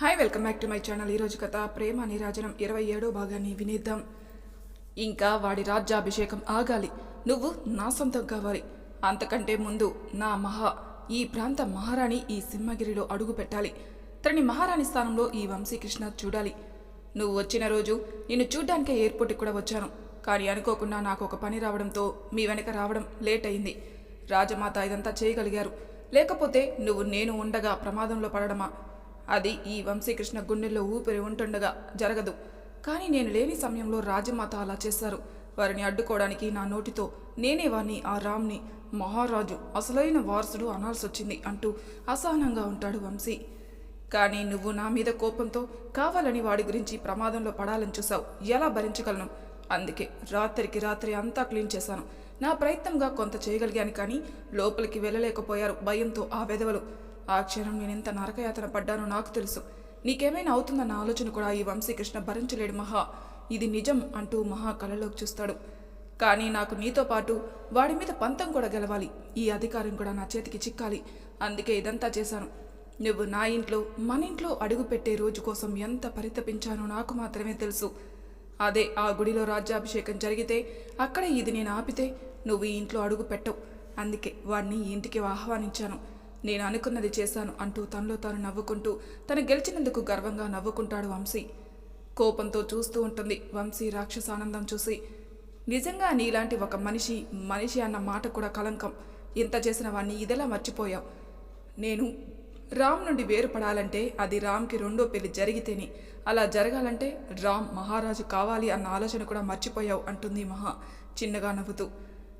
Hi welcome back to my channel ఈరోజు కథ ప్రేమ నీరాజనం ఇరవై ఏడో భాగాన్ని వినేద్దాం. ఇంకా వాడి రాజ్యాభిషేకం ఆగాలి. నువ్వు నా సొంతం కావాలి. అంతకంటే ముందు నా మహా ఈ ప్రాంత మహారాణి ఈ సింహగిరిలో అడుగు పెట్టాలి. తనని మహారాణి స్థానంలో ఈ వంశీకృష్ణ చూడాలి. నువ్వు వచ్చిన రోజు నిన్ను చూడ్డానికే ఎయిర్పోర్ట్కి కూడా వచ్చాను. కానీ అనుకోకుండా నాకు ఒక పని రావడంతో మీ వెనక రావడం లేట్ అయింది. రాజమాత ఇదంతా చేయగలిగారు. లేకపోతే నువ్వు నేను ఉండగా ప్రమాదంలో పడడమా? అది ఈ వంశీకృష్ణ గుండెల్లో ఊపిరి ఉంటుండగా జరగదు. కానీ నేను లేని సమయంలో రాజమాత అలా చేశారు. వారిని అడ్డుకోవడానికి నా నోటితో నేనే వాణ్ణి ఆ రామ్ని మహారాజు అసలైన వారసుడు అనాల్సి వచ్చింది అంటూ అసహనంగా ఉంటాడు వంశీ. కానీ నువ్వు నా మీద కోపంతో కావాలని వాడి గురించి ప్రమాదంలో పడాలని చూసావు ఎలా భరించగలను? అందుకే రాత్రికి రాత్రి అంతా క్లీన్ చేశాను. నా ప్రయత్నంగా కొంత చేయగలిగాను కానీ లోపలికి వెళ్ళలేకపోయారు భయంతో ఆ వెధవలు. ఆ క్షణం నేను నరకయాతన పడ్డానో నాకు తెలుసు. నీకేమైనా అవుతుందన్న ఆలోచన కూడా ఈ వంశీకృష్ణ భరించలేడు మహా. ఇది నిజం అంటూ మహా కళలోకి చూస్తాడు. కానీ నాకు నీతో పాటు వాడి మీద పంతం కూడా గెలవాలి. ఈ అధికారం కూడా నా చేతికి చిక్కాలి. అందుకే ఇదంతా చేశాను. నువ్వు నా ఇంట్లో మన ఇంట్లో అడుగుపెట్టే రోజు కోసం ఎంత పరితపించానో నాకు మాత్రమే తెలుసు. అదే ఆ గుడిలో రాజ్యాభిషేకం జరిగితే అక్కడే ఇది నేను ఆపితే నువ్వు ఈ ఇంట్లో అడుగు పెట్టవు. అందుకే వాడిని ఇంటికి ఆహ్వానించాను. నేను అనుకున్నది చేశాను అంటూ తనలో తాను నవ్వుకుంటూ తను గెలిచినందుకు గర్వంగా నవ్వుకుంటాడు వంశీ. కోపంతో చూస్తూ ఉంటుంది వంశీ రాక్షసానందం చూసి. నిజంగా నీలాంటి ఒక మనిషి మనిషి అన్న మాట కూడా కలంకం ఇంత చేసిన వాణ్ణి ఇదెలా మర్చిపోయావు? నేను రామ్ నుండి వేరుపడాలంటే అది రామ్కి రెండో పెళ్ళి జరిగితేనే. అలా జరగాలంటే రామ్ మహారాజు కావాలి అన్న ఆలోచన కూడా మర్చిపోయావు అంటుంది మహా చిన్నగా నవ్వుతూ.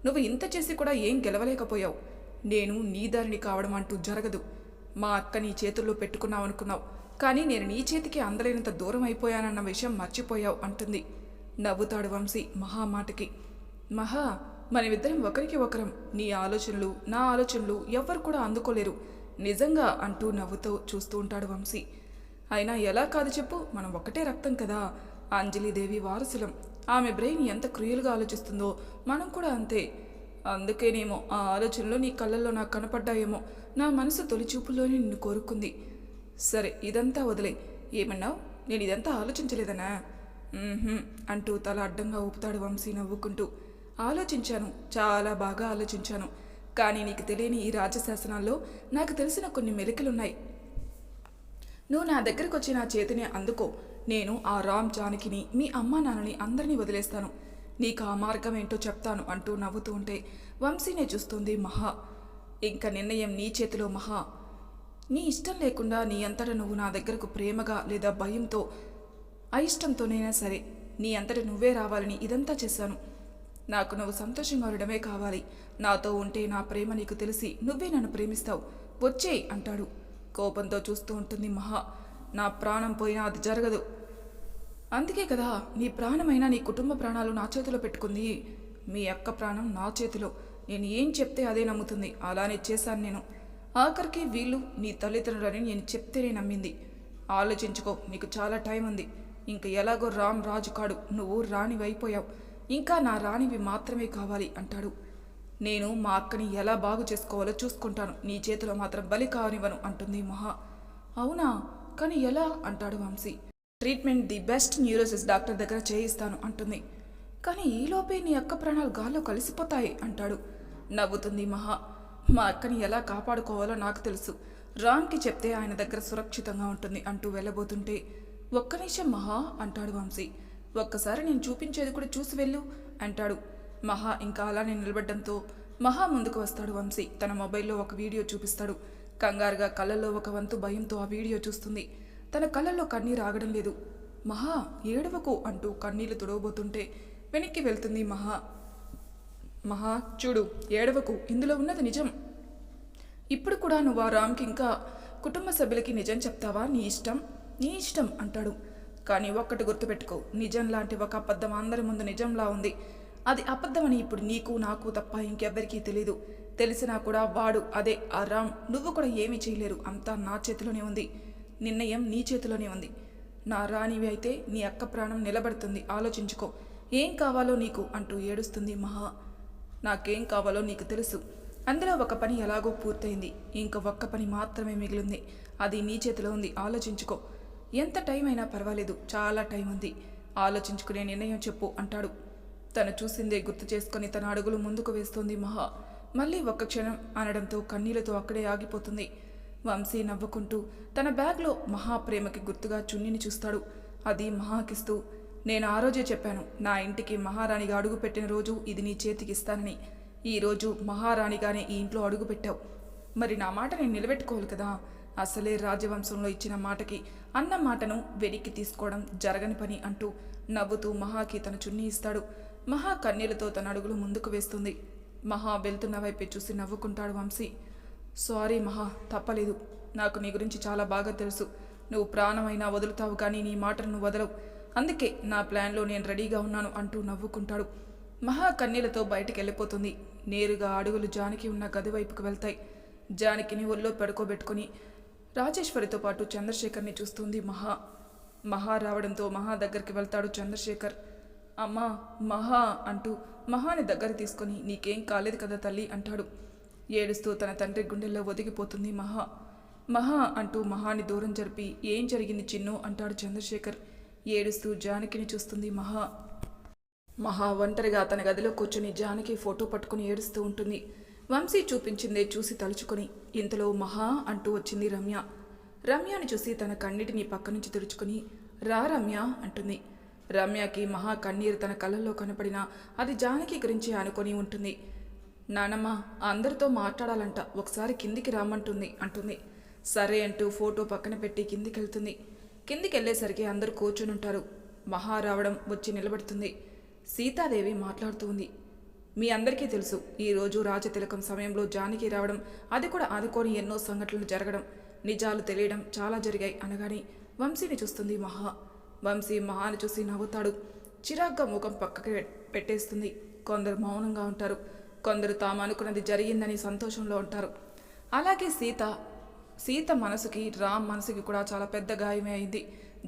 నువ్వు ఇంత చేసి కూడా ఏం గెలవలేకపోయావు? నేను నీ దారిని కావడం అంటూ జరగదు. మా అక్క నీ చేతుల్లో పెట్టుకున్నావనుకున్నావు కానీ నేను నీ చేతికి అందలేనంత దూరం అయిపోయానన్న విషయం మర్చిపోయావు అంటుంది నవ్వుతాడు వంశీ మహా మాటకి. మహా మనమిద్దరం ఒకరికి ఒకరం. నీ ఆలోచనలు నా ఆలోచనలు ఎవ్వరు కూడా అందుకోలేరు. నిజంగా అంటూ నవ్వుతూ చూస్తూ ఉంటాడు వంశీ. అయినా ఎలా కాదు చెప్పు మనం ఒకటే రక్తం కదా. అంజలిదేవి వారసులం. ఆమె బ్రెయిన్ ఎంత క్రూయల్గా ఆలోచిస్తుందో మనం కూడా అంతే. అందుకేనేమో ఆ ఆలోచనలు నీ కళ్ళల్లో నాకు కనపడ్డాయేమో. నా మనసు తొలిచూపుల్లోనే నిన్ను కోరుకుంది. సరే ఇదంతా వదిలే. ఏమన్నావు? నేను ఇదంతా ఆలోచించలేదనా? అంటూ తల అడ్డంగా ఊపుతాడు వంశీ నవ్వుకుంటూ. ఆలోచించాను చాలా బాగా ఆలోచించాను. కానీ నీకు తెలియని ఈ రాజశాసనాల్లో నాకు తెలిసిన కొన్ని మెలికలున్నాయి. నువ్వు నా దగ్గరకు వచ్చి నా చేతిని అందుకో. నేను ఆ రామ్ జానకిని మీ అమ్మా నాన్నని అందరినీ వదిలేస్తాను. నీకు ఆ మార్గం ఏంటో చెప్తాను అంటూ నవ్వుతూ ఉంటే వంశీనే చూస్తుంది మహా. ఇంకా నిర్ణయం నీ చేతిలో మహా. నీ ఇష్టం లేకుండా నీ అంతట నువ్వు నా దగ్గరకు ప్రేమగా లేదా భయంతో అయిష్టంతోనైనా సరే నీ అంతట నువ్వే రావాలని ఇదంతా చేశాను. నాకు నువ్వు సంతోషంగా ఉండడమే కావాలి. నాతో ఉంటే నా ప్రేమ నీకు తెలిసి నువ్వే నన్ను ప్రేమిస్తావు. వచ్చేయ్ అంటాడు. కోపంతో చూస్తూ ఉంటుంది మహా. నా ప్రాణం పోయినా అది జరగదు. అందుకే కదా నీ ప్రాణమైనా నీ కుటుంబ ప్రాణాలు నా చేతిలో పెట్టుకుంది. మీ అక్క ప్రాణం నా చేతిలో. నేను ఏం చెప్తే అదే నమ్ముతుంది. అలానే చేశాను నేను. ఆఖరికి వీళ్ళు నీ తల్లిదండ్రులని నేను చెప్తేనే నమ్మింది. ఆలోచించుకో నీకు చాలా టైం ఉంది. ఇంక ఎలాగో రామ్ రాజు కాడు నువ్వు రాణివైపోయావు. ఇంకా నా రాణివి మాత్రమే కావాలి అంటాడు. నేను మా అక్కని ఎలా బాగు చేసుకోవాలో చూసుకుంటాను. నీ చేతిలో మాత్రం బలి కానివ్వను అంటుంది మహా. అవునా? కానీ ఎలా? అంటాడు Vamshi. Treatment the best neurosis doctor దగ్గర చేయిస్తాను అంటుంది. కానీ ఈలోపే నీ అక్క ప్రాణాలు గాల్లో కలిసిపోతాయి అంటాడు. నవ్వుతుంది మహా. మా అక్కని ఎలా కాపాడుకోవాలో నాకు తెలుసు. రామ్కి చెప్తే ఆయన దగ్గర సురక్షితంగా ఉంటుంది అంటూ వెళ్ళబోతుంటే ఒక్క నిమిషం మహా అంటాడు వంశీ. ఒక్కసారి నేను చూపించేది కూడా చూసి వెళ్ళు అంటాడు. మహా ఇంకా అలానే నిలబడ్డంతో మహా ముందుకు వస్తాడు వంశీ. తన మొబైల్లో ఒక వీడియో చూపిస్తాడు. కంగారుగా కళ్ళల్లో ఒక వంతు భయంతో ఆ వీడియో చూస్తుంది. తన కళ్ళల్లో కన్నీరు ఆగడం లేదు. మహా ఏడవకు అంటూ కన్నీళ్ళు తుడవబోతుంటే వెనక్కి వెళ్తుంది మహా. మహా చూడు ఏడవకు. ఇందులో ఉన్నది నిజం. ఇప్పుడు కూడా నువ్వు ఆ రామ్కి ఇంకా కుటుంబ సభ్యులకి నిజం చెప్తావా? నీ ఇష్టం? నీ ఇష్టం అంటాడు. కానీ ఒక్కటి గుర్తుపెట్టుకో నిజం లాంటి ఒక అబద్ధం అందరి ముందు నిజంలా ఉంది. అది అబద్ధమని ఇప్పుడు నీకు నాకు తప్ప ఇంకెవ్వరికీ తెలీదు. తెలిసినా కూడా వాడు అదే ఆ రామ్. నువ్వు కూడా ఏమీ చేయలేరు. అంతా నా చేతిలోనే ఉంది. నిర్ణయం నీ చేతిలోనే ఉంది. నా రాణివి అయితే నీ అక్క ప్రాణం నిలబడుతుంది. ఆలోచించుకో. ఏం కావాలో నీకు అంటూ ఏడుస్తుంది మహా. నాకేం కావాలో నీకు తెలుసు. అందులో ఒక పని ఎలాగో పూర్తయింది. ఇంక ఒక్క పని మాత్రమే మిగిలింది. అది నీ చేతిలో ఉంది. ఆలోచించుకో. ఎంత టైం అయినా పర్వాలేదు. చాలా టైం ఉంది. ఆలోచించుకునే నిర్ణయం చెప్పు అంటాడు. తను చూసిందే గుర్తు చేసుకొని తన అడుగులు ముందుకు వేస్తోంది మహా. మళ్ళీ ఒక్క క్షణం అనడంతో కన్నీళ్ళతో అక్కడే ఆగిపోతుంది. వంశీ నవ్వుకుంటూ తన బ్యాగ్లో మహా ప్రేమకి గుర్తుగా చున్నీని చూస్తాడు. అది మహాకిస్తూ నేను ఆ రోజే చెప్పాను నా ఇంటికి మహారాణిగా అడుగుపెట్టిన రోజు ఇది నీ చేతికి ఇస్తానని. ఈ రోజు మహారాణిగానే ఈ ఇంట్లో అడుగుపెట్టావు. మరి నా మాట నేను నిలబెట్టుకోవాలి కదా? అసలే రాజవంశంలో ఇచ్చిన మాటకి అన్న మాటను వెనక్కి తీసుకోవడం జరగని పని అంటూ నవ్వుతూ మహాకి తన చున్నీ ఇస్తాడు. మహా కన్నీళ్ళతో తన అడుగులు ముందుకు వేస్తుంది. మహా వెళ్తున్న వైపే చూసి నవ్వుకుంటాడు వంశీ. సారీ మహా తప్పలేదు. నాకు నీ గురించి చాలా బాగా తెలుసు. నువ్వు ప్రాణమైనా వదులుతావు కానీ నీ మాటను వదలవు. అందుకే నా ప్లాన్లో నేను రెడీగా ఉన్నాను అంటూ నవ్వుకుంటాడు. మహా కన్నీలతో బయటికి వెళ్ళిపోతుంది నేరుగా అడుగులు జానకి ఉన్న గది వైపుకు వెళ్తాయి. జానకిని ఒళ్ళో పడుకోబెట్టుకుని రాజేశ్వరితో పాటు చంద్రశేఖర్ని చూస్తుంది మహా. మహా రావడంతో మహా దగ్గరికి వెళ్తాడు చంద్రశేఖర్. అమ్మా మహా అంటూ మహాని దగ్గర తీసుకొని నీకేం కాలేదు కదా తల్లి అంటాడు. ఏడుస్తూ తన తండ్రి గుండెల్లో ఒదిగిపోతుంది మహా. మహా అంటూ మహాని దూరం జరిపి ఏం జరిగింది చిన్ను? అంటాడు చంద్రశేఖర్. ఏడుస్తూ జానకిని చూస్తుంది మహా. మహా ఒంటరిగా తన గదిలో కూర్చుని జానకి ఫోటో పట్టుకుని ఏడుస్తూ ఉంటుంది. వంశీ చూపించిందే చూసి తలుచుకొని ఇంతలో మహా అంటూ వచ్చింది రమ్య. రమ్యని చూసి తన కన్నిటిని పక్క నుంచి తుడుచుకుని రా రమ్య అంటుంది. రమ్యకి మహా కన్నీరు తన కళ్ళల్లో కనపడినా అది జానకి గురించి అనుకొని ఉంటుంది. నానమ్మ అందరితో మాట్లాడాలంట. ఒకసారి కిందికి రామంటుంది అంటుంది. సరే అంటూ ఫోటో పక్కన పెట్టి కిందికి వెళ్తుంది కిందికి వెళ్ళేసరికి అందరూ కూర్చుని ఉంటారు మహా రావడం వచ్చి నిలబడుతుంది. సీతాదేవి మాట్లాడుతూ ఉంది మీ అందరికీ తెలుసు ఈరోజు రాజతిలకం సమయంలో జానకి రావడం అది కూడా ఆదుకొని ఎన్నో సంఘటనలు జరగడం నిజాలు తెలియడం చాలా జరిగాయి అనగానే వంశీని చూస్తుంది మహా. వంశీ మహాని చూసి నవ్వుతాడు. చిరాగ్గా ముఖం పక్కకి పెట్టేస్తుంది. కొందరు మౌనంగా ఉంటారు. కొందరు తాము అనుకున్నది జరిగిందని సంతోషంలో ఉంటారు. అలాగే సీత సీత మనసుకి రామ్ మనసుకి కూడా చాలా పెద్ద గాయమే అయింది.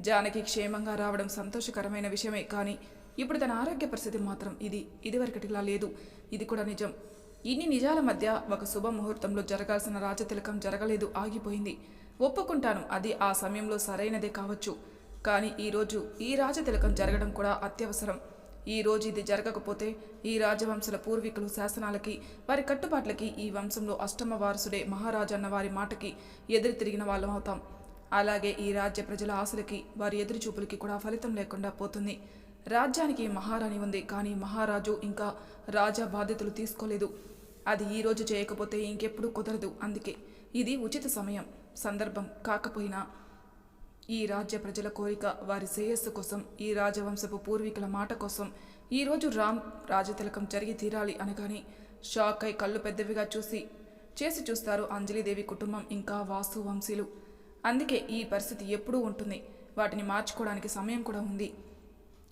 జానకి క్షేమంగా రావడం సంతోషకరమైన విషయమే కానీ ఇప్పుడు తన ఆరోగ్య పరిస్థితి మాత్రం ఇది ఇదివరకటిలా లేదు. ఇది కూడా నిజం. ఇన్ని నిజాల మధ్య ఒక శుభముహూర్తంలో జరగాల్సిన రాజతిలకం జరగలేదు ఆగిపోయింది. ఒప్పుకుంటాను అది ఆ సమయంలో సరైనదే కావచ్చు. కానీ ఈరోజు ఈ రాజతిలకం జరగడం కూడా అత్యవసరం. ఈ రోజు ఇది జరగకపోతే ఈ రాజవంశుల పూర్వీకులు శాసనాలకి వారి కట్టుబాట్లకి ఈ వంశంలో అష్టమ వారసుడే మహారాజన్న వారి మాటకి ఎదురు తిరిగిన వాళ్ళం అవుతాం. అలాగే ఈ రాజ్య ప్రజల ఆశలకి వారి ఎదురు చూపులకి కూడా ఫలితం లేకుండా పోతుంది. రాజ్యానికి మహారాణి ఉంది కానీ మహారాజు ఇంకా రాజా బాధ్యతలు తీసుకోలేదు. అది ఈ రోజు చేయకపోతే ఇంకెప్పుడు కుదరదు అందుకే ఇది ఉచిత సమయం. సందర్భం కాకపోయినా ఈ రాజ్య ప్రజల కోరిక వారి శ్రేయస్సు కోసం ఈ రాజవంశపు పూర్వీకుల మాట కోసం ఈరోజు రామ్ రాజతిలకం జరిగి తీరాలి అనగానే షాక్ అయి కళ్ళు పెద్దవిగా చూసి చేసి చూస్తారు అంజలిదేవి కుటుంబం ఇంకా వాసు వంశీలు. అందుకే ఈ పరిస్థితి ఎప్పుడూ ఉంటుంది. వాటిని మార్చుకోవడానికి సమయం కూడా ఉంది.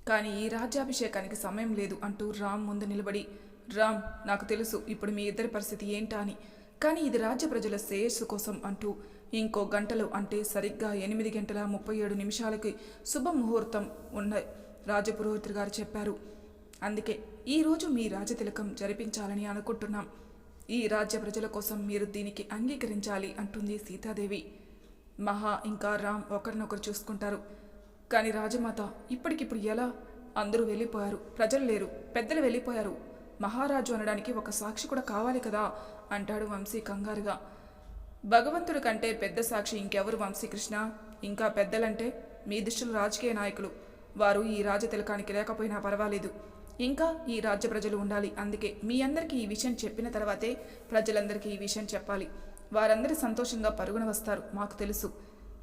కానీ ఈ రాజ్యాభిషేకానికి సమయం లేదు అంటూ రామ్ ముందు నిలబడి రామ్ నాకు తెలుసు ఇప్పుడు మీ ఇద్దరి పరిస్థితి ఏంటా? అని కానీ ఇది రాజ్య ప్రజల శ్రేయస్సు కోసం అంటూ ఇంకో గంటలు అంటే సరిగ్గా ఎనిమిది గంటల ముప్పై ఏడు నిమిషాలకి శుభముహూర్తం ఉన్న రాజపురోహితుడు గారు చెప్పారు. అందుకే ఈరోజు మీ రాజతిలకం జరిపించాలని అనుకుంటున్నాం. ఈ రాజ్య ప్రజల కోసం మీరు దీనికి అంగీకరించాలి అంటుంది సీతాదేవి. మహా ఇంకా రామ్ ఒకరినొకరు చూసుకుంటారు. కానీ రాజమాత ఇప్పటికిప్పుడు ఎలా? అందరూ వెళ్ళిపోయారు. ప్రజలు లేరు. పెద్దలు వెళ్ళిపోయారు. మహారాజు అనడానికి ఒక సాక్షి కూడా కావాలి కదా? అంటాడు వంశీ కంగారుగా. భగవంతుడి కంటే పెద్ద సాక్షి ఇంకెవరు వంశీకృష్ణ ఇంకా పెద్దలంటే మీ దృష్టిలో రాజకీయ నాయకులు. వారు ఈ రాజతిలకానికి లేకపోయినా పర్వాలేదు. ఇంకా ఈ రాజ్య ప్రజలు ఉండాలి. అందుకే మీ అందరికీ ఈ విషయం చెప్పిన తర్వాతే ప్రజలందరికీ ఈ విషయం చెప్పాలి. వారందరూ సంతోషంగా పరుగున వస్తారు మాకు తెలుసు.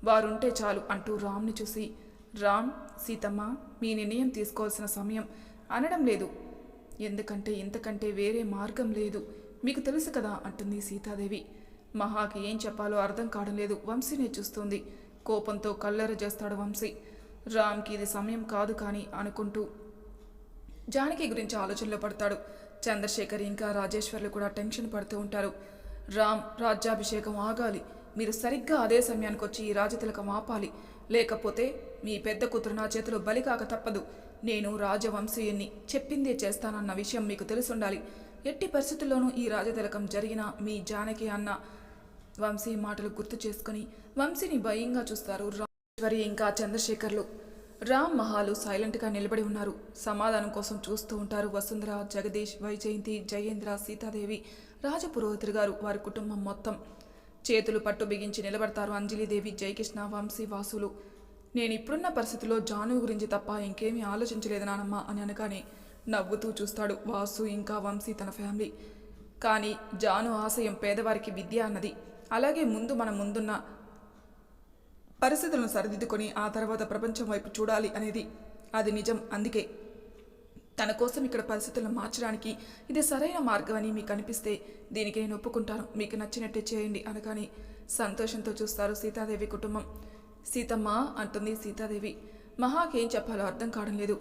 వారుంటే చాలు అంటూ రామ్ని చూసి రామ్ సీతమ్మ మీ నిర్ణయం తీసుకోవాల్సిన సమయం అనడం లేదు. ఎందుకంటే ఇంతకంటే వేరే మార్గం లేదు. మీకు తెలుసు కదా అంటుంది సీతాదేవి. మహాకి ఏం చెప్పాలో అర్థం కావడం లేదు. వంశీనే చూస్తుంది. కోపంతో కల్లెర చేస్తాడు వంశీ. రామ్కి ఇది సమయం కాదు కానీ అనుకుంటూ జానకి గురించి ఆలోచనలో పడతాడు. చంద్రశేఖర్ ఇంకా రాజేశ్వర్లు కూడా టెన్షన్ పడుతూ ఉంటారు. రామ్ రాజ్యాభిషేకం ఆగాలి. మీరు సరిగ్గా అదే సమయానికి వచ్చి ఈ రాజతిలకం ఆపాలి. లేకపోతే మీ పెద్ద కూతురు నా చేతిలో బలి కాక తప్పదు. నేను రాజవంశీయుణ్ణి. చెప్పిందే చేస్తానన్న విషయం మీకు తెలుసుండాలి. ఎట్టి పరిస్థితుల్లోనూ ఈ రాజతిలకం జరిగిన మీ జానకి అన్న వంశీ మాటలు గుర్తు చేసుకుని వంశీని భయంగా చూస్తారు రా ఇంకా చంద్రశేఖర్లు. రామ్ మహాలు సైలెంట్గా నిలబడి ఉన్నారు. సమాధానం కోసం చూస్తూ ఉంటారు వసుంధర జగదీష్ వైజయంతి జయేంద్ర సీతాదేవి రాజపురోహితులు గారు. వారి కుటుంబం మొత్తం చేతులు పట్టు బిగించి నిలబడతారు అంజలిదేవి జయకృష్ణ వంశీ వాసులు. నేను ఇప్పుడున్న పరిస్థితిలో జాను గురించి తప్ప ఇంకేమీ ఆలోచించలేదు నానమ్మ అని అనగానే నవ్వుతూ చూస్తాడు వాసు ఇంకా వంశీ తన ఫ్యామిలీ. కానీ జాను ఆశయం పేదవారికి విద్య అన్నది. అలాగే ముందు మన ముందున్న పరిస్థితులను సరిదిద్దుకొని ఆ తర్వాత ప్రపంచం వైపు చూడాలి అనేది అది నిజం. అందుకే తన కోసం ఇక్కడ పరిస్థితులను మార్చడానికి ఇది సరైన మార్గం అని మీకు అనిపిస్తే దీనికి నేను ఒప్పుకుంటాను. మీకు నచ్చినట్టే చేయండి అనగానే సంతోషంతో చూస్తారు సీతాదేవి కుటుంబం. సీతమ్మ అంటుంది సీతాదేవి మహాకేం చెప్పాలో అర్థం కావడం లేదు.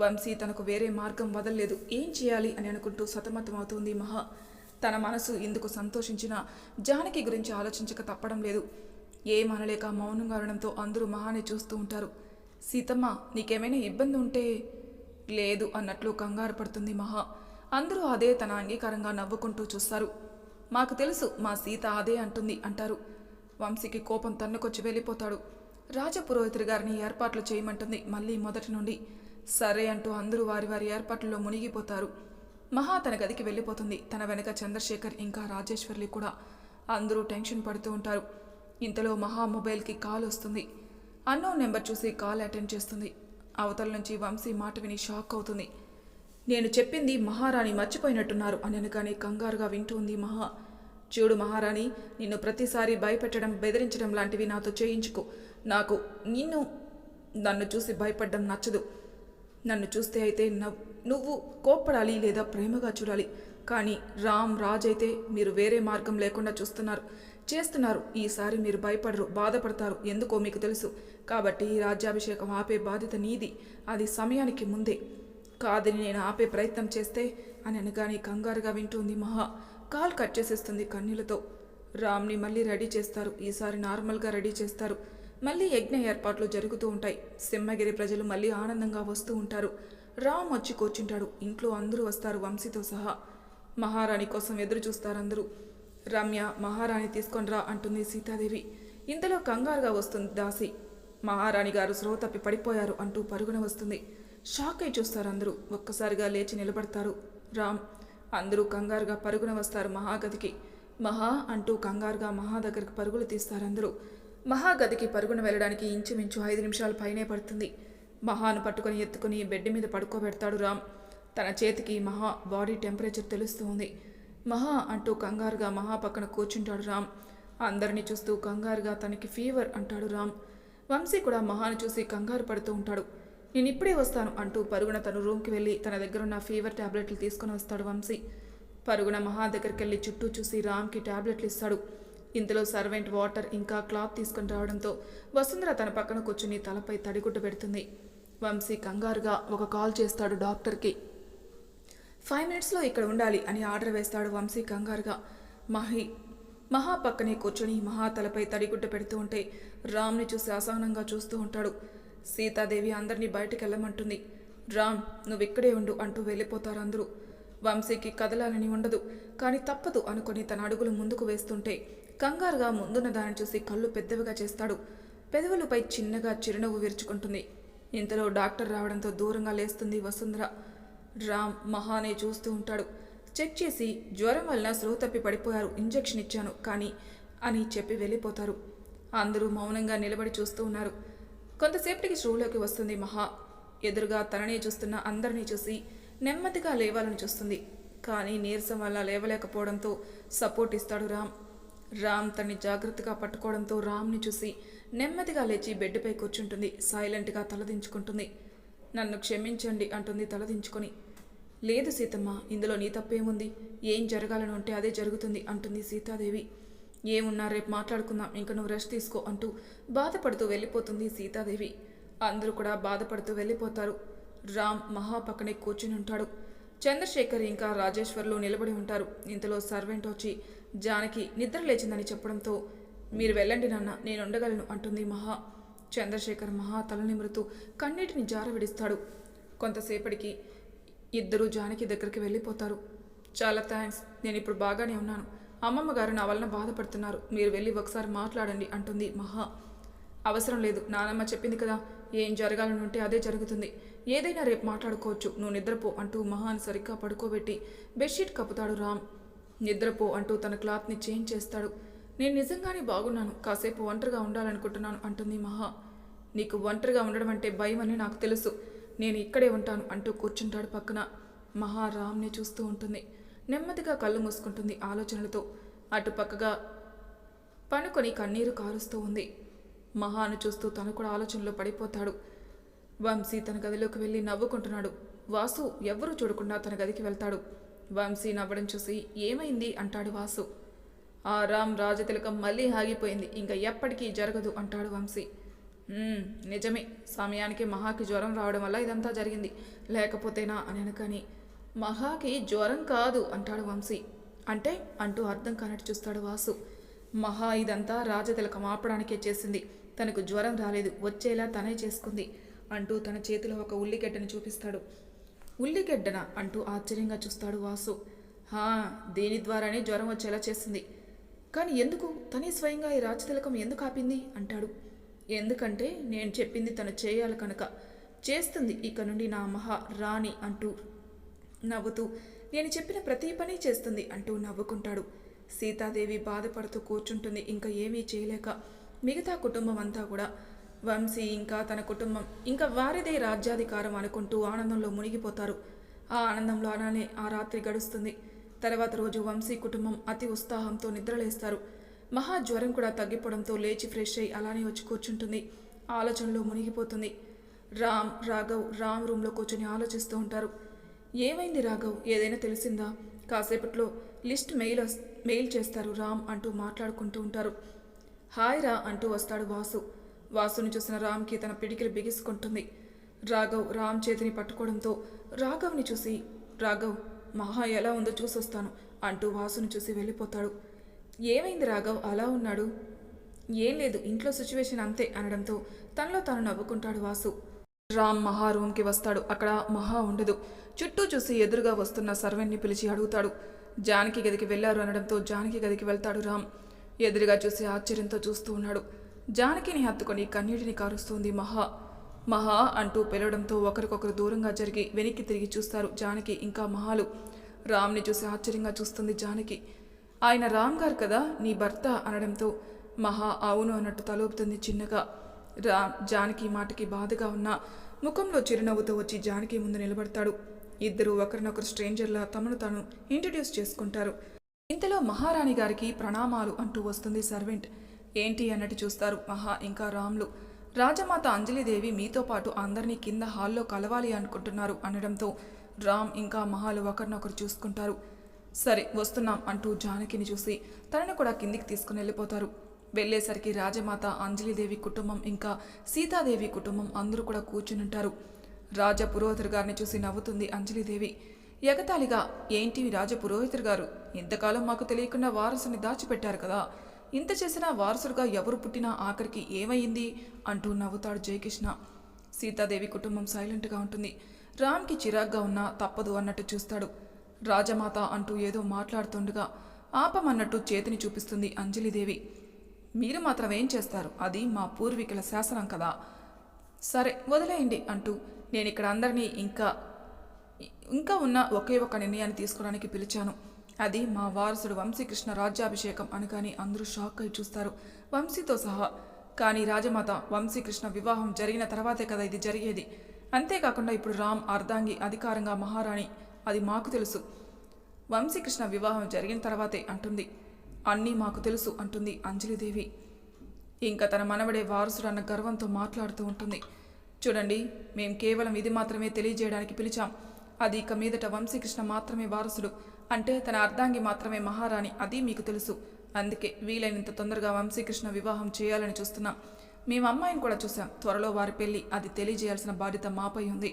వంశీ తనకు వేరే మార్గం వదలలేదు. ఏం చేయాలి అని అనుకుంటూ సతమతమవుతుంది మహా. తన మనసు ఇందుకు సంతోషించిన జానకి గురించి ఆలోచించక తప్పడం లేదు. ఏం అనలేక మౌనంగా ఉండడంతో అందరూ మహానే చూస్తూ ఉంటారు. సీతమ్మ నీకేమైనా ఇబ్బంది ఉంటే లేదు అన్నట్లు కంగారు పడుతుంది మహా. అందరూ అదే తన అంగీకారంగా నవ్వుకుంటూ చూస్తారు. మాకు తెలుసు మా సీత అదే అంటుంది అంటారు. వంశీకి కోపం తన్నుకొచ్చి వెళ్ళిపోతాడు. రాజపురోహితుడి గారిని ఏర్పాట్లు చేయమంటుంది మళ్ళీ మొదటి నుండి. సరే అంటూ అందరూ వారి వారి ఏర్పాట్లలో మునిగిపోతారు. మహా తన గదికి వెళ్ళిపోతుంది. తన వెనక చంద్రశేఖర్ ఇంకా రాజేశ్వర్లు కూడా. అందరూ టెన్షన్ పడుతూ ఉంటారు. ఇంతలో మహా మొబైల్కి కాల్ వస్తుంది. అన్నో నెంబర్ చూసి కాల్ అటెండ్ చేస్తుంది. అవతల నుంచి వంశీ మాట విని షాక్ అవుతుంది. నేను చెప్పింది మహారాణి మర్చిపోయినట్టున్నారు అని అనగానే కంగారుగా వింటుంది మహా. చూడు మహారాణి నిన్ను ప్రతిసారి భయపెట్టడం బెదిరించడం లాంటివి నాతో చేయించుకో. నాకు నిన్ను నన్ను చూసి భయపడడం నచ్చదు. నన్ను చూస్తే అయితే నవ్- నువ్వు కోప్పడాలి లేదా ప్రేమగా చూడాలి. కానీ రామ్ రాజ్ అయితే మీరు వేరే మార్గం లేకుండా చూస్తున్నారు. చేస్తున్నారు. ఈసారి మీరు భయపడరు బాధపడతారు. ఎందుకో మీకు తెలుసు. కాబట్టి ఈ రాజ్యాభిషేకం ఆపే బాధ్యత నీది. అది సమయానికి ముందే. కాదని నేను ఆపే ప్రయత్నం చేస్తే అని అనగానే కంగారుగా వింటుంది మహా. కాల్ కట్ చేసేస్తుంది కన్నీళ్ళతో. రామ్ని మళ్ళీ రెడీ చేస్తారు. ఈసారి నార్మల్గా రెడీ చేస్తారు. మళ్ళీ యజ్ఞ ఏర్పాట్లు జరుగుతూ ఉంటాయి. సింహగిరి ప్రజలు మళ్ళీ ఆనందంగా వస్తూ ఉంటారు. రామ్ వచ్చి కూర్చుంటాడు. ఇంట్లో అందరూ వస్తారు వంశీతో సహా. మహారాణి కోసం ఎదురు చూస్తారు అందరూ. రమ్య మహారాణి తీసుకొని రా అంటుంది సీతాదేవి. ఇంతలో కంగారుగా వస్తుంది దాసి. మహారాణి గారు స్రో తప్పి పడిపోయారు అంటూ పరుగున వస్తుంది. షాక్ అయి చూస్తారు అందరూ. ఒక్కసారిగా లేచి నిలబడతారు. రామ్ అందరూ కంగారుగా పరుగున వస్తారు మహాగదికి. మహా అంటూ కంగారుగా మహా దగ్గరికి పరుగులు తీస్తారు అందరూ. మహాగదికి పరుగున వెళ్ళడానికి ఇంచుమించు ఐదు నిమిషాలు పైనే పడుతుంది. మహాను పట్టుకొని ఎత్తుకుని బెడ్ మీద పడుకోబెడతాడు రామ్. తన చేతికి మహా బాడీ టెంపరేచర్ తెలుస్తుంది. మహా అంటూ కంగారుగా మహా పక్కన కూర్చుంటాడు రామ్. అందరినీ చూస్తూ కంగారుగా తనకి ఫీవర్ అంటాడు రామ్. వంశీ కూడా మహాను చూసి కంగారు పడుతూ ఉంటాడు. నేను ఇప్పుడే వస్తాను అంటూ పరుగున తన రూమ్కి వెళ్ళి తన దగ్గరున్న ఫీవర్ ట్యాబ్లెట్లు తీసుకొని వస్తాడు వంశీ. పరుగున మహా దగ్గరికి వెళ్ళి చుట్టూ చూసి రామ్కి ట్యాబ్లెట్లు ఇస్తాడు. ఇంతలో సర్వెంట్ వాటర్ ఇంకా క్లాత్ తీసుకొని రావడంతో వసుంధర తన పక్కన కూర్చుని తలపై తడిగుడ్డ పెడుతుంది. వంశీ కంగారుగా ఒక కాల్ చేస్తాడు డాక్టర్కి. ఫైవ్ మినిట్స్లో ఇక్కడ ఉండాలి అని ఆర్డర్ వేస్తాడు వంశీ కంగారుగా. మహి మహా పక్కనే కూర్చొని మహా తలపై తడిగుడ్డ పెడుతూ ఉంటే రామ్ని చూసి అసహనంగా చూస్తూ ఉంటాడు. సీతాదేవి అందరినీ బయటికి వెళ్ళమంటుంది రామ్ నువ్వు ఇక్కడే ఉండు అంటూ వెళ్ళిపోతారు అందరూ వంశీకి కదలాలని ఉండదు కానీ తప్పదు అనుకొని తన అడుగులు ముందుకు వేస్తుంటే కంగారుగా ముందున్న దాన్ని చూసి కళ్ళు పెద్దవిగా చేస్తాడు. పెదవులపై చిన్నగా చిరునవ్వు విరుచుకుంటుంది. ఇంతలో డాక్టర్ రావడంతో దూరంగా లేస్తుంది వసుంధర. రామ్ మహానే చూస్తూ ఉంటాడు. చెక్ చేసి జ్వరం వలన స్లో తప్పి పడిపోయారు. ఇంజెక్షన్ ఇచ్చాను కానీ అని చెప్పి వెళ్ళిపోతారు. అందరూ మౌనంగా నిలబడి చూస్తూ ఉన్నారు. కొంతసేపటికి శ్రోలోకి వస్తుంది మహా. ఎదురుగా తననే చూస్తున్న అందరినీ చూసి నెమ్మదిగా లేవాలని చూస్తుంది. కానీ నీరసం వల్ల లేవలేకపోవడంతో సపోర్ట్ ఇస్తాడు రామ్. రామ్ తన్ని జాగ్రత్తగా పట్టుకోవడంతో రామ్ని చూసి నెమ్మదిగా లేచి బెడ్పై కూర్చుంటుంది. సైలెంట్గా తలదించుకుంటుంది. నన్ను క్షమించండి అంటుంది తలదించుకొని. లేదు సీతమ్మ ఇందులో నీ తప్పేముంది? ఏం జరగాలని ఉంటే అదే జరుగుతుంది అంటుంది సీతాదేవి. ఏమున్నా రేపు మాట్లాడుకుందాం ఇంక నువ్వు రెస్ట్ తీసుకో అంటూ బాధపడుతూ వెళ్ళిపోతుంది సీతాదేవి. అందరూ కూడా బాధపడుతూ వెళ్ళిపోతారు. రామ్ మహా పక్కనే కూర్చుని ఉంటాడు. చంద్రశేఖర్ ఇంకా రాజేశ్వర్లు నిలబడి ఉంటారు. ఇంతలో సర్వెంట్ వచ్చి జానకి నిద్ర లేచిందని చెప్పడంతో మీరు వెళ్ళండి నాన్న నేను ఉండగలను అంటుంది మహా. చంద్రశేఖర్ మహా తల నిమురుతూ కన్నీటిని జారవిడిస్తాడు. కొంతసేపటికి ఇద్దరు జానకి దగ్గరికి వెళ్ళిపోతారు. చాలా థ్యాంక్స్ నేను ఇప్పుడు బాగానే ఉన్నాను. అమ్మమ్మ గారు నా వలన బాధపడుతున్నారు. మీరు వెళ్ళి ఒకసారి మాట్లాడండి అంటుంది మహా. అవసరం లేదు నానమ్మ చెప్పింది కదా ఏం జరగాలని ఉంటే అదే జరుగుతుంది. ఏదైనా రేపు మాట్లాడుకోవచ్చు నువ్వు నిద్రపో అంటూ మహాన్ సరిగ్గా పడుకోబెట్టి బెడ్షీట్ కప్పుతాడు రామ్. నిద్రపో అంటూ తన క్లాత్ని చేంజ్ చేస్తాడు. నేను నిజంగానే బాగున్నాను కాసేపు ఒంటరిగా ఉండాలనుకుంటున్నాను అంటుంది మహా. నీకు ఒంటరిగా ఉండడం అంటే భయం అని నాకు తెలుసు. నేను ఇక్కడే ఉంటాను అంటూ కూర్చుంటాడు పక్కన. మహా రామ్ని చూస్తూ ఉంటుంది. నెమ్మదిగా కళ్ళు మూసుకుంటుంది ఆలోచనలతో. అటుపక్కగా పనుకొని కన్నీరు కారుస్తూ ఉంది. మహాను చూస్తూ తను కూడా ఆలోచనలో పడిపోతాడు. వంశీ తన గదిలోకి వెళ్ళి నవ్వుకుంటున్నాడు. వాసు ఎవ్వరూ చూడకుండా తన గదికి వెళ్తాడు. వంశీ నవ్వడం చూసి ఏమైంది అంటాడు వాసు. ఆ రామ్ రాజతిలకం మళ్ళీ ఆగిపోయింది. ఇంకా ఎప్పటికీ జరగదు అంటాడు వంశీ. నిజమే. సమయానికి మహాకి జ్వరం రావడం వల్ల ఇదంతా జరిగింది. లేకపోతేనా అని అనకని. మహాకి జ్వరం కాదు అంటాడు వంశీ. అంటే అంటూ అర్థం కానట్టు చూస్తాడు వాసు. మహా ఇదంతా రాజతిలకం ఆపడానికే చేసింది. తనకు జ్వరం రాలేదు. వచ్చేలా తనే చేసుకుంది అంటూ తన చేతిలో ఒక ఉల్లిగడ్డను చూపిస్తాడు. ఉల్లిగడ్డన అంటూ ఆశ్చర్యంగా చూస్తాడు వాసు. హా దీని ద్వారానే జ్వరం వచ్చేలా చేసింది. కానీ ఎందుకు? తనే స్వయంగా ఈ రాజతిలకం ఎందుకు ఆపింది? అంటాడు. ఎందుకంటే నేను చెప్పింది తను చేయాలి కనుక. చేస్తుంది ఇక నుండి నా మహా రాణి అంటూ నవ్వుతూ నేను చెప్పిన ప్రతి పని చేస్తుంది అంటూ నవ్వుకుంటాడు. సీతాదేవి బాధపడుతూ కూర్చుంటుంది ఇంకా ఏమీ చేయలేక. మిగతా కుటుంబం అంతా కూడా వంశీ ఇంకా తన కుటుంబం ఇంకా వారిదే రాజ్యాధికారం అనుకుంటూ ఆనందంలో మునిగిపోతారు. ఆ ఆనందంలో అలానే ఆ రాత్రి గడుస్తుంది. తర్వాత రోజు వంశీ కుటుంబం అతి ఉత్సాహంతో నిద్రలేస్తారు. మహా జ్వరం కూడా తగ్గిపోవడంతో లేచి ఫ్రెష్ అయ్యి అలానే వచ్చి కూర్చుంటుంది. ఆలోచనలో మునిగిపోతుంది. రామ్ రాఘవ్ రామ్ రూమ్లో కూర్చొని ఆలోచిస్తూ ఉంటారు. ఏమైంది రాఘవ్? ఏదైనా తెలిసిందా? కాసేపట్లో లిస్ట్ మెయిల్ మెయిల్ చేస్తారు రామ్ అంటూ మాట్లాడుకుంటూ ఉంటారు. హాయ్ రా అంటూ వస్తాడు వాసు. వాసుని చూసిన రామ్కి తన పిడికిలు బిగిసుకుంటుంది. రాఘవ్ రామ్ చేతిని పట్టుకోవడంతో రాఘవ్ని చూసి రాఘవ్ మహా ఎలా ఉందో చూసొస్తాను అంటూ వాసుని చూసి వెళ్ళిపోతాడు. ఏమైంది రాఘవ్? అలా ఉన్నాడు? ఏం లేదు ఇంట్లో సిచ్యువేషన్ అంతే అనడంతో తనలో తాను నవ్వుకుంటాడు వాసు. రామ్ మహా రూమ్కి వస్తాడు అక్కడ మహా ఉండదు. చుట్టూ చూసి ఎదురుగా వస్తున్న సర్వెంట్ని పిలిచి అడుగుతాడు. జానకి గదికి వెళ్ళారు అనడంతో జానకి గదికి వెళ్తాడు రామ్. ఎదురుగా చూసి ఆశ్చర్యంతో చూస్తూ ఉన్నాడు. జానకిని హత్తుకొని కన్నీటిని కారుస్తుంది మహా. మహా అంటూ పిలవడంతో ఒకరికొకరు దూరంగా జరిగి వెనక్కి తిరిగి చూస్తారు జానకి ఇంకా మహాలు. రామ్ని చూసి ఆశ్చర్యంగా చూస్తుంది జానకి. ఆయన రామ్ గారు కదా నీ భర్త అనడంతో మహా అవును అన్నట్టు తలోపుతుంది చిన్నగా. రామ్ జానకి మాటకి బాధగా ఉన్న ముఖంలో చిరునవ్వుతో వచ్చి జానకి ముందు నిలబడతాడు. ఇద్దరు ఒకరినొకరు స్ట్రేంజర్లా తమను తాను ఇంట్రడ్యూస్ చేసుకుంటారు. ఇంతలో మహారాణి గారికి ప్రణామాలు అంటూ వస్తుంది సర్వెంట్. ఏంటి అన్నట్టు చూస్తారు మహా ఇంకా రామ్లు. రాజమాత అంజలిదేవి మీతో పాటు అందరినీ కింద హాల్లో కలవాలి అనుకుంటున్నారు అనడంతో రామ్ ఇంకా మహాలు ఒకరినొకరు చూసుకుంటారు. సరే వస్తున్నాం అంటూ జానకిని చూసి తనని కూడా కిందికి తీసుకుని వెళ్ళిపోతారు. వెళ్ళేసరికి రాజమాత అంజలిదేవి కుటుంబం ఇంకా సీతాదేవి కుటుంబం అందరూ కూడా కూర్చుని ఉంటారు రాజ పురోహితుడు గారిని చూసి నవ్వుతుంది అంజలిదేవి. ఎగతాళిగా ఏంటి రాజ పురోహితుడు గారు? ఇంతకాలం మాకు తెలియకుండా వారసుని దాచిపెట్టారు కదా. ఇంత చేసినా వారసుడుగా ఎవరు పుట్టినా ఆఖరికి ఏమైంది అంటూ నవ్వుతాడు జయకృష్ణ. సీతాదేవి కుటుంబం సైలెంట్గా ఉంటుంది. రామ్కి చిరాగ్గా ఉన్నా తప్పదు అన్నట్టు చూస్తాడు. రాజమాత అంటూ ఏదో మాట్లాడుతుండగా ఆపమన్నట్టు చేతిని చూపిస్తుంది అంజలిదేవి. మీరు మాత్రం ఏం చేస్తారు? అది మా పూర్వీకుల శాసనం కదా. సరే వదిలేయండి అంటూ నేను ఇక్కడ అందరినీ ఇంకా ఇంకా ఉన్న ఒకే ఒక నిర్ణయాన్ని తీసుకోవడానికి పిలిచాను. అది మా వారసుడు వంశీకృష్ణ రాజ్యాభిషేకం అనగానే అందరూ షాక్ అయి చూస్తారు. వంశీతో సహా. కానీ రాజమాత వంశీకృష్ణ వివాహం జరిగిన తర్వాతే కదా ఇది జరిగేది. అంతేకాకుండా ఇప్పుడు రామ్ అర్ధాంగి అధికారంగా మహారాణి అది మాకు తెలుసు. వంశీకృష్ణ వివాహం జరిగిన తర్వాతే అంటుంది. అన్నీ మాకు తెలుసు అంటుంది అంజలిదేవి. ఇంకా తన మనవడే వారసుడు అన్న గర్వంతో మాట్లాడుతూ ఉంటుంది. చూడండి మేం కేవలం ఇది మాత్రమే తెలియజేయడానికి పిలిచాం. అది ఇక మీదట వంశీకృష్ణ మాత్రమే వారసుడు. అంటే తన అర్ధాంగి మాత్రమే మహారాణి అది మీకు తెలుసు. అందుకే వీలైనంత తొందరగా వంశీకృష్ణ వివాహం చేయాలని చూస్తున్నాం. మేము అమ్మాయిని కూడా చూసాం త్వరలో వారి పెళ్ళి అది తెలియజేయాల్సిన బాధ్యత మాపై ఉంది.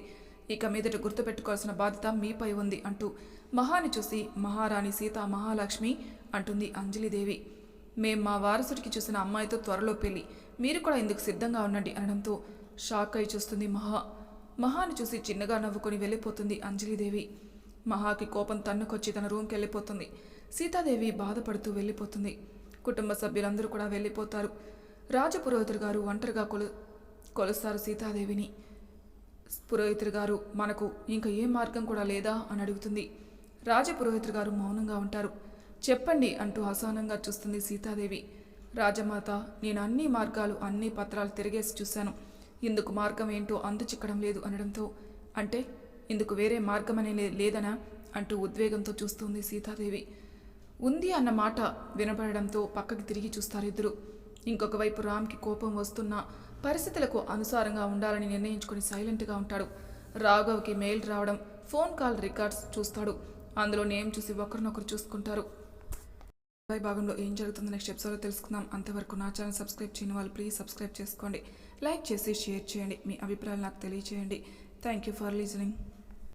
ఇక మీదట గుర్తుపెట్టుకోవాల్సిన బాధ్యత మీపై ఉంది అంటూ మహాని చూసి మహారాణి సీత మహాలక్ష్మి అంటుంది అంజలిదేవి. మేం మా వారసుడికి చూసిన అమ్మాయితో త్వరలో పెళ్ళి మీరు కూడా ఇందుకు సిద్ధంగా ఉండండి అనడంతో షాక్ అయి చూస్తుంది మహా. మహాని చూసి చిన్నగా నవ్వుకొని వెళ్ళిపోతుంది అంజలిదేవి. మహాకి కోపం తన్నుకొచ్చి తన రూమ్కి వెళ్ళిపోతుంది. సీతాదేవి బాధపడుతూ వెళ్ళిపోతుంది. కుటుంబ సభ్యులందరూ కూడా వెళ్ళిపోతారు. రాజపురోహితుడు గారు ఒంటరిగా కొలు కొలుస్తారు సీతాదేవిని. పురోహితుడు గారు మనకు ఇంకా ఏ మార్గం కూడా లేదా? అని అడుగుతుంది. రాజపురోహితుడు గారు మౌనంగా ఉంటారు. చెప్పండి అంటూ అసహనంగా చూస్తుంది సీతాదేవి. రాజమాత నేను అన్ని మార్గాలు అన్ని పత్రాలు తిరిగేసి చూశాను. ఇందుకు మార్గం ఏంటో అందుచిక్కడం లేదు అనడంతో అంటే ఇందుకు వేరే మార్గం అనే లేదనా? అంటూ ఉద్వేగంతో చూస్తుంది సీతాదేవి. ఉంది అన్న మాట వినపడడంతో పక్కకి తిరిగి చూస్తారు ఇద్దరు. ఇంకొక వైపు రామ్కి కోపం వస్తున్నా పరిస్థితులకు అనుసారంగా ఉండాలని నిర్ణయించుకుని సైలెంట్గా ఉంటాడు. రాఘవ్కి మెయిల్ రావడం ఫోన్ కాల్ రికార్డ్స్ చూస్తాడు. అందులో నేమ్ చూసి ఒకరినొకరు చూసుకుంటారు. పై భాగంలో ఏం జరుగుతుందో నెక్స్ట్ ఎపిసోడ్లో తెలుసుకుందాం. అంతవరకు నా ఛానల్ సబ్స్క్రైబ్ చేయని వాళ్ళు ప్లీజ్ సబ్స్క్రైబ్ చేసుకోండి. లైక్ చేసి షేర్ చేయండి. మీ అభిప్రాయాలు నాకు తెలియచేయండి. Thank you for listening.